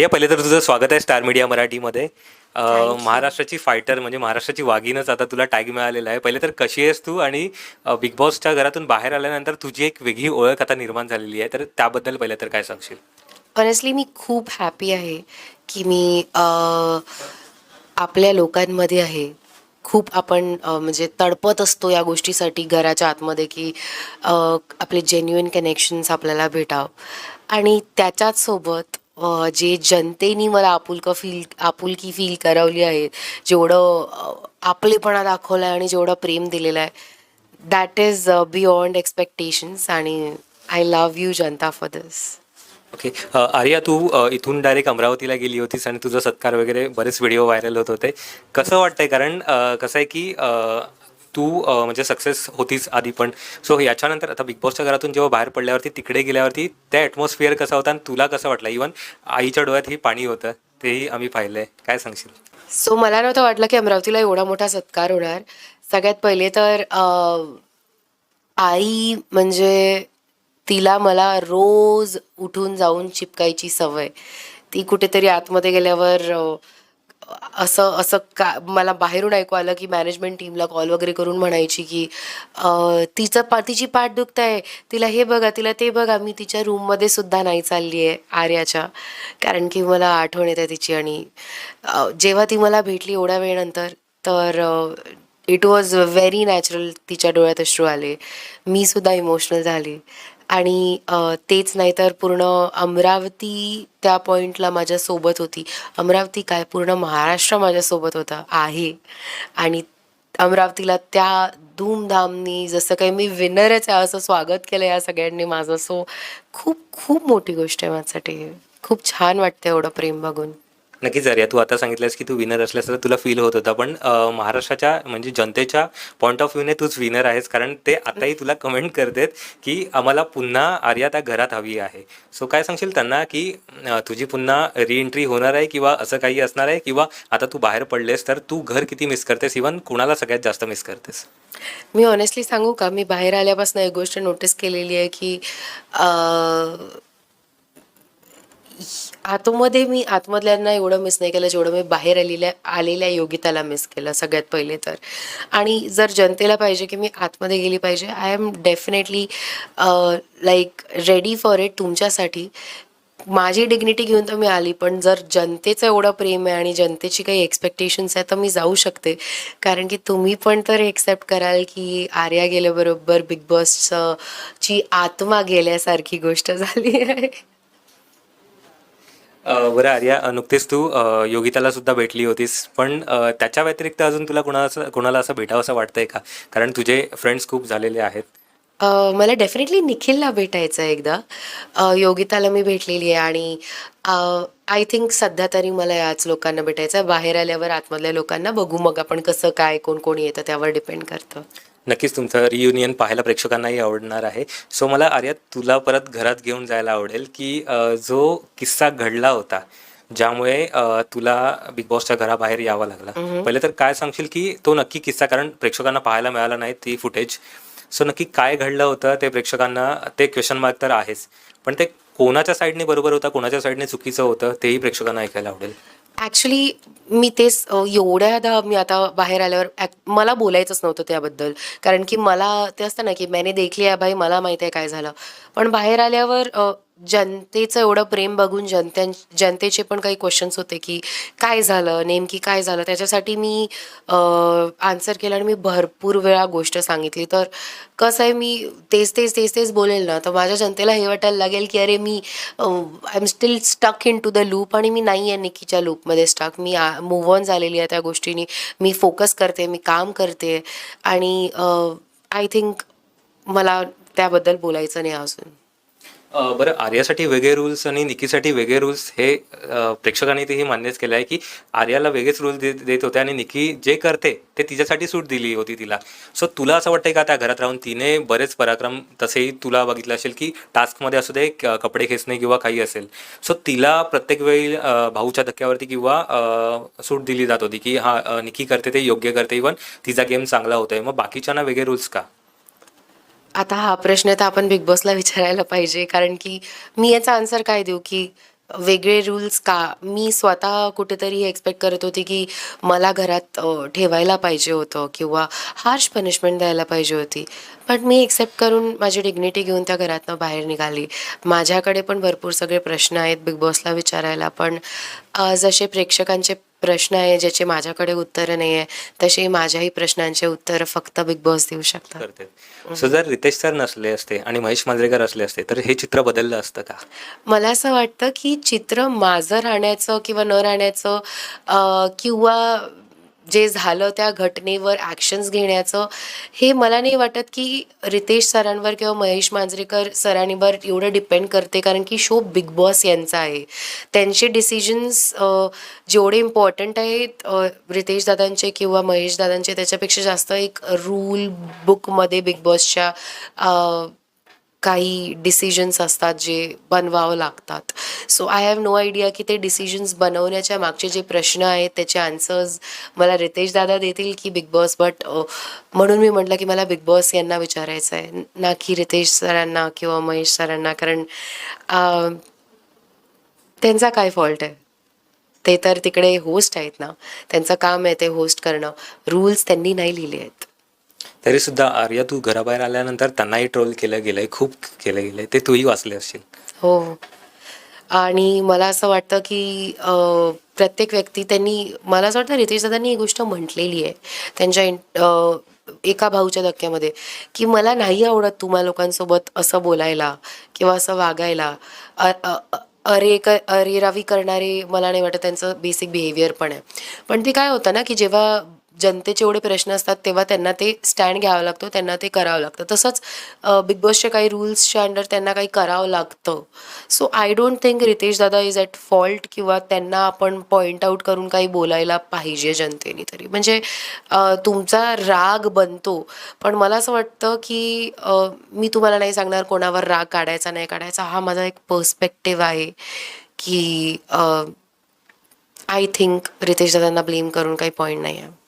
आर्या पहिले तर तुझं स्वागत आहे स्टार मीडिया मराठीमध्ये. महाराष्ट्राची फायटर म्हणजे महाराष्ट्राची वाघीनच आता तुला टॅग मिळालेला आहे. पहिले तर कशी आहेस तू आणि बिग बॉसच्या घरातून बाहेर आल्यानंतर तुझी एक वेगळी ओळख आता निर्माण झालेली आहे. तर त्याबद्दल पहिले तर काय सांगशील? ऑनेस्टली मी खूप हॅपी आहे की मी आपल्या लोकांमध्ये आहे. खूप आपण म्हणजे तडपत असतो या गोष्टीसाठी घराच्या आतमध्ये की आपले जेन्युइन कनेक्शन्स आपल्याला भेटावं. आणि त्याच्याच सोबत अ, जे जनतेनी मला आपुलकं फील आपुलकी फील करवली आहे जेवढं अ, आपलेपणा दाखवला आहे आणि जेवढं प्रेम दिलेलं आहे दॅट इज बियॉन्ड एक्सपेक्टेशन्स आणि आय लव्ह यू जनता for this okay uh, Arya तू अ, इथून डायरेक्ट अमरावतीला गेली होतीस आणि तुझा सत्कार वगैरे बरेच व्हिडिओ व्हायरल होत होते. कसं वाटतंय? कारण अ, कसं आहे की अ, तू म्हणजे सक्सेस होतीस आधी पण. सो याच्यानंतर आता बिग बॉसच्या घरातून जेव्हा बाहेर पडल्यावरती तिकडे गेल्यावरती त्या ॲटमॉस्फिअर कसा होता आणि तुला कसं वाटलं? इवन आईच्या डोळ्यातही पाणी होतं तेही आम्ही पाहिलंय. काय सांगशील? सो मला नव्हतं वाटलं की अमरावतीला एवढा मोठा सत्कार होणार. सगळ्यात पहिले तर आई म्हणजे तिला मला रोज उठून जाऊन चिपकायची सवय. ती कुठेतरी आतमध्ये गेल्यावर असं असं का मला बाहेरून ऐकू आलं की मॅनेजमेंट टीमला कॉल वगैरे करून म्हणायची की तिचं पा तिची पाठ दुखत आहे तिला हे बघा तिला ते बघा. मी तिच्या रूममध्ये सुद्धा नाही चालली आहे आर्याच्या. कारण की मला आठवण येते तिची आणि जेव्हा ती मला भेटली एवढ्या वेळनंतर तर इट वॉज व्हेरी नॅचरल तिच्या डोळ्यात अश्रू आले. मी सुद्धा इमोशनल झाले. आणि तेच नाही तर पूर्ण अमरावती त्या पॉईंटला माझ्यासोबत होती. अमरावती काय? पूर्ण महाराष्ट्र माझ्यासोबत होता आहे. आणि अमरावतीला त्या धूमधामनी जसं काही मी विनरच आहे असं स्वागत केलं या सगळ्यांनी माझं. सो खूप खूप मोठी गोष्ट आहे माझ्यासाठी. खूप छान वाटतं एवढं प्रेम बघून. नक्कीच आर्या तू आता सांगितलंस की तू विनर असल्यास तर तुला फील होत होता. पण महाराष्ट्राच्या म्हणजे जनतेच्या पॉईंट ऑफ व्ह्यूने तूच विनर आहेस कारण ते आताही तुला कमेंट करतेत की आम्हाला पुन्हा आर्या त्या घरात हवी आहे. सो काय सांगशील त्यांना की तुझी पुन्हा रिएंट्री होणार आहे किंवा असं काही असणार आहे किंवा आता तू बाहेर पडलेस तर तू घर किती मिस करतेस? इवन कुणाला सगळ्यात जास्त मिस करतेस? मी ऑनेस्टली सांगू का? मी बाहेर आल्यापासून एक गोष्ट नोटीस केलेली आहे की आतमध्ये मी आतमधल्यांना एवढं मिस नाही केलं जेवढं मी बाहेर आलेल्या आलेल्या योगिताला मिस केलं सगळ्यात पहिले तर. आणि जर जनतेला पाहिजे की मी आतमध्ये गेली पाहिजे I am definitely like ready for it तुमच्यासाठी. माझी डिग्निटी घेऊन तर मी आली पण जर जनतेचं एवढं प्रेम आहे आणि जनतेची काही एक्सपेक्टेशन्स आहे तर मी जाऊ शकते. कारण की तुम्ही पण तर एक्सेप्ट कराल की आर्या गेल्याबरोबर बिग बॉसची ची आत्मा गेल्यासारखी गोष्ट झाली आहे. बरं आर्या अ, नुकतेच तू अ, योगिताला सुद्धा भेटली होतीस. पण अ, त्याच्या व्यतिरिक्त अजून तुला कुणाला असं असं भेटावं असं वाटतंय का? कारण तुझे फ्रेंड्स खूप झालेले आहेत. अ, मला डेफिनेटली निखिलला भेटायचं आहे एकदा. अ, योगिताला मी भेटलेली आहे आणि आय थिंक सध्या तरी मला याच लोकांना भेटायचं आहे बाहेर आल्यावर आतमधल्या लोकांना बघू मग आपण कसं काय कोण कोण येतं त्यावर डिपेंड करतं. नक्कीच तुमचं रियुनियन पाहायला प्रेक्षकांनाही आवडणार आहे. सो मला आर्या तुला परत घरात घेऊन जायला आवडेल की अ, जो किस्सा घडला होता ज्यामुळे अ, तुला बिग बॉसच्या घराबाहेर यावं लागला. पहिले तर काय सांगशील की तो नक्की किस्सा कारण प्रेक्षकांना पाहायला मिळाला नाही ती फुटेज सो नक्की काय घडलं होतं ते प्रेक्षकांना ते क्वेश्चन मार्क तर आहेच. पण ते कोणाच्या साईडने बरोबर होता कोणाच्या साईडने चुकीचं होतं तेही प्रेक्षकांना ऐकायला आवडेल. ॲक्च्युली मी तेच एवढ्यादा मी आता बाहेर आल्यावर ॲक् मला बोलायचंच नव्हतं त्याबद्दल. कारण की मला ते असतं ना की मैंने देखली आहे भाई मला माहिती आहे काय झालं. पण बाहेर आल्यावर जनतेचं एवढं प्रेम बघून जनत्यां जनतेचे पण काही क्वेश्चन्स होते की काय झालं नेमकी काय झालं? त्याच्यासाठी मी आन्सर केलं आणि मी भरपूर वेळा गोष्ट सांगितली. तर कसं आहे मी तेच तेच तेच तेच बोलेल ना. तर माझ्या जनतेला हे वाटायला लागेल की अरे मी I am still stuck in to the loop आणि मी नाही आहे निकीच्या लूपमध्ये स्टक मी मूव ऑन झालेली आहे त्या गोष्टीनी. मी फोकस करते मी काम करते. आणि आय थिंक मला त्याबद्दल बोलायचं नाही अजून. अ, बरं आर्यासाठी वेगळे रूल्स आणि निकीसाठी वेगळे रूल्स हे अ, प्रेक्षकांनी तेही मान्यच केलं आहे की आर्याला वेगळेच रूल्स देत देत होते आणि निकी जे करते ते तिच्यासाठी सूट दिली होती तिला. सो तुला असं वाटतंय का त्या घरात राहून तिने बरेच पराक्रम तसेही तुला बघितलं असेल की टास्कमध्ये असू दे क- कपडे खेचणे किंवा काही असेल. सो तिला प्रत्येक वेळी अ, भाऊच्या धक्क्यावरती किंवा अ, सूट दिली जात होती की हा अ, निकी करते ते योग्य करते इवन तिचा गेम चांगला होतोय. मग बाकीच्यांना वेगळे रूल्स का? आता हा प्रश्न तर आपण बिग बॉसला विचारायला पाहिजे. कारण की मी याचा आन्सर काय देऊ की वेगळे रूल्स का? मी स्वतः कुठेतरी एक्सपेक्ट करत होती की मला घरात ठेवायला पाहिजे होतं किंवा हार्श पनिशमेंट द्यायला पाहिजे होती. बट मी एक्सेप्ट करून माझी डिग्निटी घेऊन त्या घरातनं बाहेर निघाली. माझ्याकडे पण भरपूर सगळे प्रश्न आहेत बिग बॉसला विचारायला. पण जसे प्रेक्षकांचे प्रश्न आहे ज्याचे माझ्याकडे उत्तरं नाही आहे तसे माझ्याही प्रश्नांचे उत्तरं फक्त बिग बॉस देऊ शकतात. सो जर रितेश सर नसले असते आणि महेश मांजरेकर असले असते तर हे चित्र बदललं असतं का? मला असं वाटतं की चित्र माझं राहण्याचं किंवा न राहण्याचं किंवा जे झालं त्या घटनेवर ॲक्शन्स घेण्याचं हे मला नाही वाटत की रितेश सरांवर किंवा महेश मांजरेकर सरांवर एवढं डिपेंड करते कारण की शो बिग बॉस यांचा आहे. त्यांचे डिसिजन्स जेवढे इम्पॉर्टंट आहेत रितेश दादांचे किंवा महेश दादांचे त्याच्यापेक्षा जास्त एक रूल बुकमध्ये बिग बॉसच्या काही डिसिजन्स असतात जे बनवावं लागतात. So I have no idea की ते डिसिजन्स बनवण्याच्या मागचे जे प्रश्न आहेत त्याचे आन्सर्स मला रितेश दादा देतील की बिग बॉस बट म्हणून मी म्हटलं की मला बिग बॉस यांना विचारायचं आहे ना की रितेश सरांना किंवा महेश सरांना कारण त्यांचा काय फॉल्ट आहे? ते तर तिकडे होस्ट आहेत ना. त्यांचं काम आहे ते होस्ट करणं. रूल्स त्यांनी नाही लिहिले आहेत. तरीसुद्धा आर्या तू घराबाहेर आल्यानंतर त्यांनाही ट्रोल केलं गेलंय खूप केलं गेलंय. ते तूही वाचले असशील. हो. आणि मला असं वाटतं की प्रत्येक व्यक्ती त्यांनी मला असं वाटतं रितेश दादांनी ही गोष्ट म्हटलेली आहे. त्यांच्या इन- एका भाऊच्या धक्क्यामध्ये की मला नाही आवडत तुम्हा लोकांसोबत असं बोलायला किंवा असं वागायला. अ- अ- अ- अरे क अरेरावी करणारे मला नाही वाटत त्यांचं बेसिक बिहेवियर पण आहे. पण ते काय होतं ना की जेव्हा जनतेचे एवढे प्रश्न असतात तेव्हा त्यांना ते स्टँड घ्यावं लागतो त्यांना ते करावं लागतं. तसंच बिग बॉसच्या काही रूल्सच्या अंडर त्यांना काही करावं लागतं. So I don't think Riteish dada is at fault किंवा त्यांना आपण पॉईंट आऊट करून काही बोलायला पाहिजे जनतेने तरी. म्हणजे तुमचा राग बनतो. पण मला असं वाटतं की मी तुम्हाला नाही सांगणार कोणावर राग काढायचा नाही काढायचा. हा माझा एक पर्स्पेक्टिव्ह आहे की आय थिंक रितेश दादांना ब्लेम करून काही पॉईंट नाही आहे